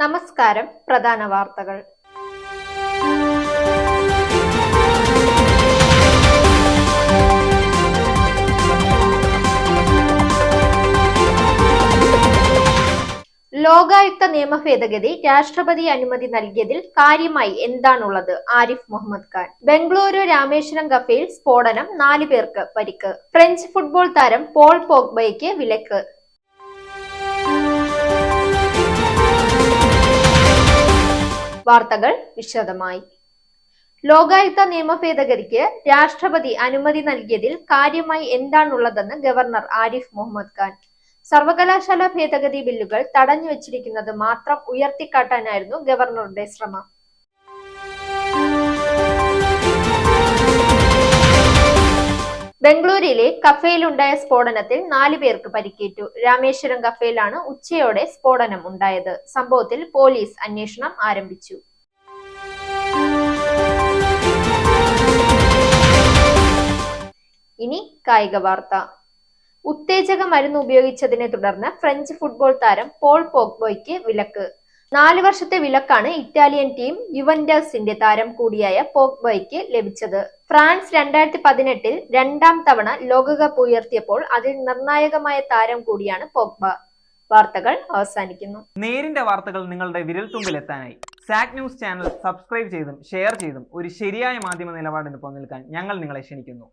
നമസ്കാരം പ്രധാന വാർത്തകൾ. ലോകായുക്ത നിയമ ഭേദഗതി രാഷ്ട്രപതി അനുമതി നൽകിയതിൽ കാര്യമായി എന്താണുള്ളത്? ആരിഫ് മുഹമ്മദ് ഖാൻ. ബംഗളൂരു രാമേശ്വരം കഫയിൽ സ്ഫോടനം നാലു പേർക്ക് പരിക്ക്. ഫ്രഞ്ച് ഫുട്ബോൾ താരം പോൾ പോഗ്ബയ്ക്ക് വിലക്ക്. വാർത്തകൾ വിശദമായി. ലോകായുക്ത നിയമ ഭേദഗതിക്ക് രാഷ്ട്രപതി അനുമതി നൽകിയതിൽ കാര്യമായി എന്താണുള്ളതെന്ന് ഗവർണർ ആരിഫ് മുഹമ്മദ് ഖാൻ. സർവകലാശാല ഭേദഗതി ബില്ലുകൾ തടഞ്ഞു വച്ചിരിക്കുന്നത് മാത്രം ഉയർത്തിക്കാട്ടാനായിരുന്നു ഗവർണറുടെ ശ്രമം. ബംഗളൂരുവിലെ കഫേയിലുണ്ടായ സ്ഫോടനത്തിൽ നാലു പേർക്ക് പരിക്കേറ്റു. രാമേശ്വരം കഫേയിലാണ് ഉച്ചയോടെ സ്ഫോടനം ഉണ്ടായത്. സംഭവത്തിൽ പോലീസ് അന്വേഷണം ആരംഭിച്ചു. ഇനി കായിക വാർത്ത. ഉത്തേജക മരുന്ന് ഉപയോഗിച്ചതിനെ തുടർന്ന് ഫ്രഞ്ച് ഫുട്ബോൾ താരം പോൾ പോഗ്ബോയ്ക്ക് വിലക്ക്. നാല് വർഷത്തെ വിലക്കാണ് ഇറ്റാലിയൻ ടീം യുവൻഡസിന്റെ താരം കൂടിയായ പോഗ്ബയ്ക്ക് ലഭിച്ചത്. ഫ്രാൻസ് രണ്ടായിരത്തി പതിനെട്ടിൽ രണ്ടാം തവണ ലോകകപ്പ് ഉയർത്തിയപ്പോൾ അതിൽ നിർണായകമായ താരം കൂടിയാണ് പോഗ്ബ. വാർത്തകൾ അവസാനിക്കുന്നു. നേരിന്റെ വാർത്തകൾ നിങ്ങളുടെ വിരൽത്തുമ്പിൽ എത്താനായി. സാക് ന്യൂസ് ചാനൽ സബ്സ്ക്രൈബ് ചെയ്തും ഷെയർ ചെയ്തും ഒരു ശരിയായ മാധ്യമ നിലപാടിന് നിൽക്കാൻ ഞങ്ങൾ നിങ്ങളെ ക്ഷണിക്കുന്നു.